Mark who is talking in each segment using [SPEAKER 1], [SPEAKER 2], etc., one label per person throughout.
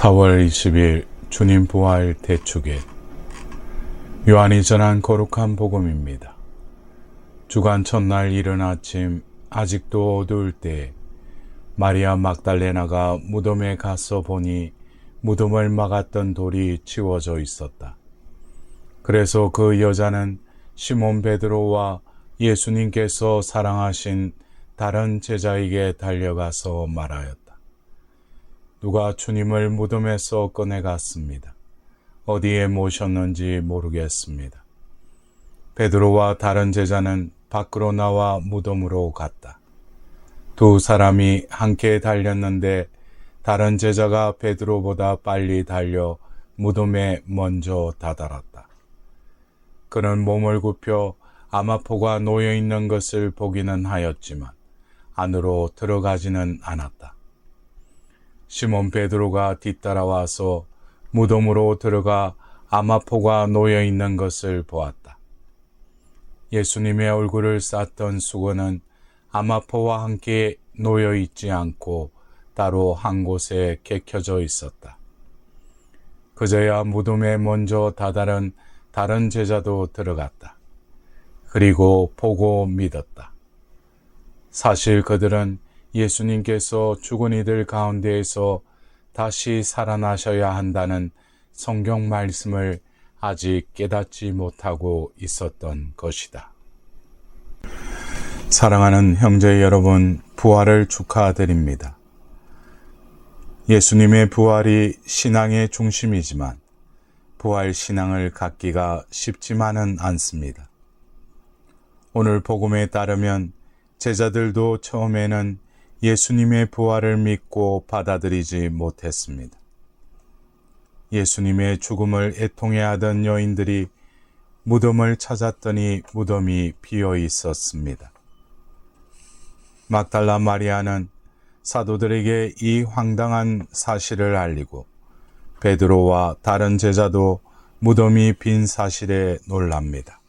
[SPEAKER 1] 4월 20일 주님 부활 대축일 요한이 전한 거룩한 복음입니다. 주간 첫날 이른 아침 아직도 어두울 때 마리아 막달레나가 무덤에 가서 보니 무덤을 막았던 돌이 치워져 있었다. 그래서 그 여자는 시몬 베드로와 예수님께서 사랑하신 다른 제자에게 달려가서 말하였다. 누가 주님을 무덤에서 꺼내갔습니다. 어디에 모셨는지 모르겠습니다. 베드로와 다른 제자는 밖으로 나와 무덤으로 갔다. 두 사람이 함께 달렸는데 다른 제자가 베드로보다 빨리 달려 무덤에 먼저 다다랐다. 그는 몸을 굽혀 아마포가 놓여 있는 것을 보기는 하였지만 안으로 들어가지는 않았다. 시몬 베드로가 뒤따라와서 무덤으로 들어가 아마포가 놓여 있는 것을 보았다. 예수님의 얼굴을 쌌던 수건은 아마포와 함께 놓여 있지 않고 따로 한 곳에 개켜져 있었다. 그저야 무덤에 먼저 다다른 다른 제자도 들어갔다. 그리고 보고 믿었다. 사실 그들은 예수님께서 죽은 이들 가운데에서 다시 살아나셔야 한다는 성경 말씀을 아직 깨닫지 못하고 있었던 것이다. 사랑하는 형제 여러분, 부활을 축하드립니다. 예수님의 부활이 신앙의 중심이지만 부활 신앙을 갖기가 쉽지만은 않습니다. 오늘 복음에 따르면 제자들도 처음에는 예수님의 부활을 믿고 받아들이지 못했습니다. 예수님의 죽음을 애통해 하던 여인들이 무덤을 찾았더니 무덤이 비어 있었습니다. 막달라 마리아는 사도들에게 이 황당한 사실을 알리고 베드로와 다른 제자도 무덤이 빈 사실에 놀랍니다.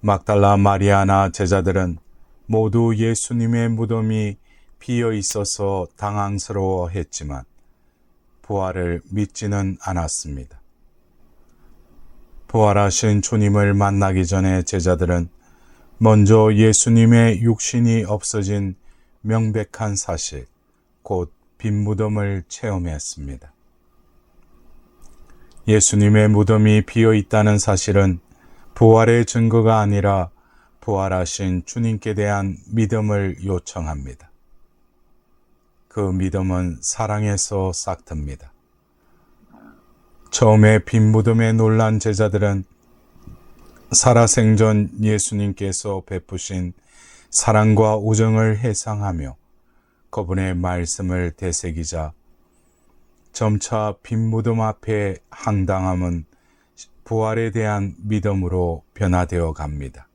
[SPEAKER 1] 막달라 마리아나 제자들은 모두 예수님의 무덤이 비어 있어서 당황스러워 했지만 부활을 믿지는 않았습니다. 부활하신 주님을 만나기 전에 제자들은 먼저 예수님의 육신이 없어진 명백한 사실, 곧 빈 무덤을 체험했습니다. 예수님의 무덤이 비어 있다는 사실은 부활의 증거가 아니라 부활하신 주님께 대한 믿음을 요청합니다. 그 믿음은 사랑에서 싹틉니다. 처음에 빈 무덤에 놀란 제자들은 살아생전 예수님께서 베푸신 사랑과 우정을 해상하며 그분의 말씀을 되새기자 점차 빈 무덤 앞에 항당함은 부활에 대한 믿음으로 변화되어 갑니다.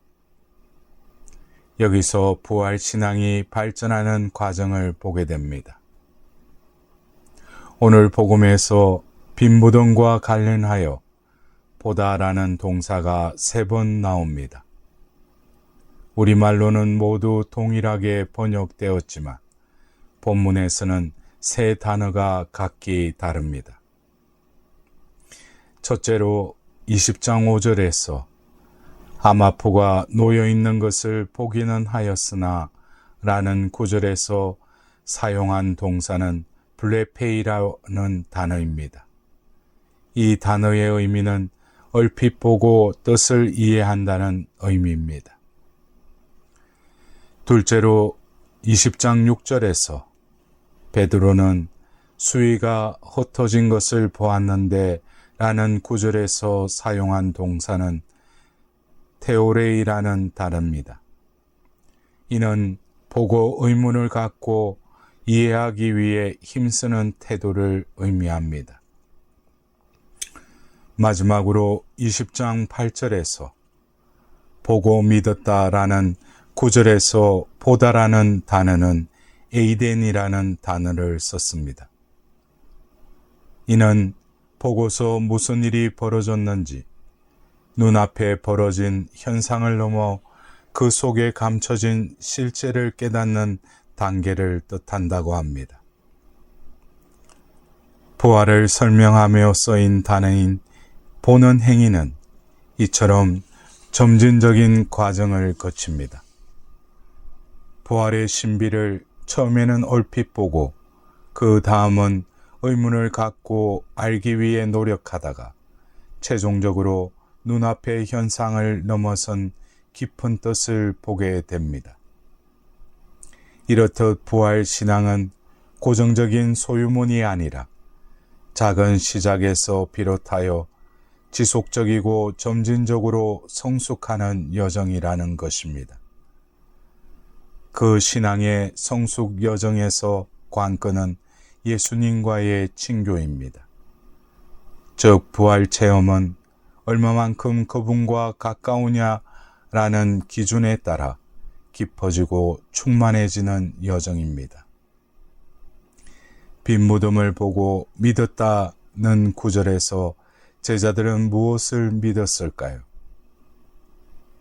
[SPEAKER 1] 여기서 부활 신앙이 발전하는 과정을 보게 됩니다. 오늘 복음에서 빈무덤과 관련하여 보다라는 동사가 세 번 나옵니다. 우리말로는 모두 동일하게 번역되었지만 본문에서는 세 단어가 각기 다릅니다. 첫째로 20장 5절에서 아마포가 놓여 있는 것을 보기는 하였으나 라는 구절에서 사용한 동사는 블레페이라는 단어입니다. 이 단어의 의미는 얼핏 보고 뜻을 이해한다는 의미입니다. 둘째로 20장 6절에서 베드로는 수위가 흩어진 것을 보았는데 라는 구절에서 사용한 동사는 테오레이라는 단어입니다. 이는 보고 의문을 갖고 이해하기 위해 힘쓰는 태도를 의미합니다. 마지막으로 20장 8절에서 보고 믿었다라는 구절에서 보다라는 단어는 에이덴이라는 단어를 썼습니다. 이는 보고서 무슨 일이 벌어졌는지 눈앞에 벌어진 현상을 넘어 그 속에 감춰진 실체를 깨닫는 단계를 뜻한다고 합니다. 부활을 설명하며 써인 단어인 보는 행위는 이처럼 점진적인 과정을 거칩니다. 부활의 신비를 처음에는 얼핏 보고 그 다음은 의문을 갖고 알기 위해 노력하다가 최종적으로 눈앞의 현상을 넘어선 깊은 뜻을 보게 됩니다. 이렇듯 부활 신앙은 고정적인 소유문이 아니라 작은 시작에서 비롯하여 지속적이고 점진적으로 성숙하는 여정이라는 것입니다. 그 신앙의 성숙 여정에서 관건은 예수님과의 친교입니다. 즉, 부활 체험은 얼마만큼 그분과 가까우냐라는 기준에 따라 깊어지고 충만해지는 여정입니다. 빈 무덤을 보고 믿었다는 구절에서 제자들은 무엇을 믿었을까요?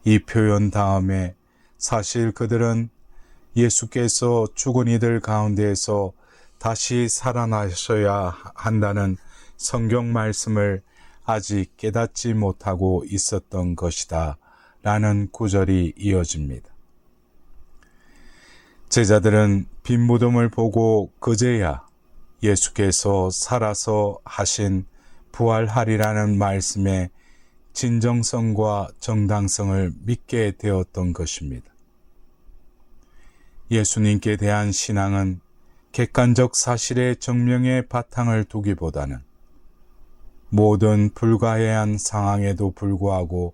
[SPEAKER 1] 이 표현 다음에 사실 그들은 예수께서 죽은 이들 가운데에서 다시 살아나셔야 한다는 성경 말씀을 아직 깨닫지 못하고 있었던 것이다. 라는 구절이 이어집니다. 제자들은 빈 무덤을 보고 그제야 예수께서 살아서 하신 부활하리라는 말씀의 진정성과 정당성을 믿게 되었던 것입니다. 예수님께 대한 신앙은 객관적 사실의 정명에 바탕을 두기보다는 모든 불가해한 상황에도 불구하고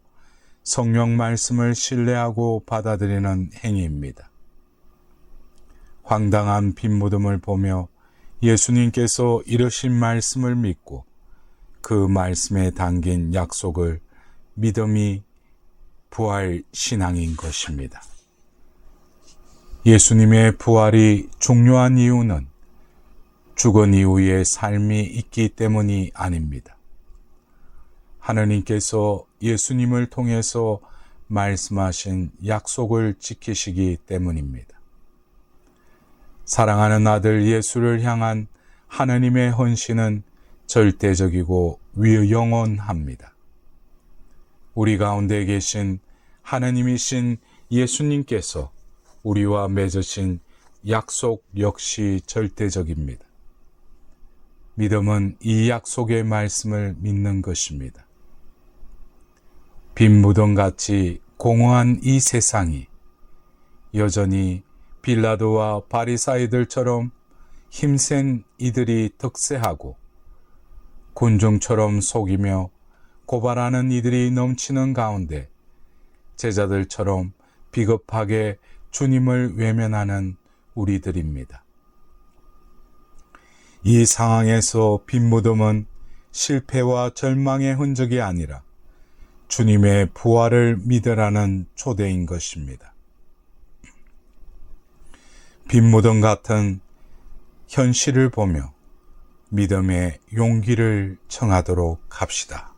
[SPEAKER 1] 성령 말씀을 신뢰하고 받아들이는 행위입니다. 황당한 빈무덤을 보며 예수님께서 이러신 말씀을 믿고 그 말씀에 담긴 약속을 믿음이 부활 신앙인 것입니다. 예수님의 부활이 중요한 이유는 죽은 이후의 삶이 있기 때문이 아닙니다. 하느님께서 예수님을 통해서 말씀하신 약속을 지키시기 때문입니다. 사랑하는 아들 예수를 향한 하느님의 헌신은 절대적이고 위영원합니다. 우리 가운데 계신 하느님이신 예수님께서 우리와 맺으신 약속 역시 절대적입니다. 믿음은 이 약속의 말씀을 믿는 것입니다. 빈 무덤같이 공허한 이 세상이 여전히 빌라도와 바리사이들처럼 힘센 이들이 득세하고 군중처럼 속이며 고발하는 이들이 넘치는 가운데 제자들처럼 비겁하게 주님을 외면하는 우리들입니다. 이 상황에서 빈 무덤은 실패와 절망의 흔적이 아니라 주님의 부활을 믿으라는 초대인 것입니다. 빈 무덤 같은 현실을 보며 믿음의 용기를 청하도록 합시다.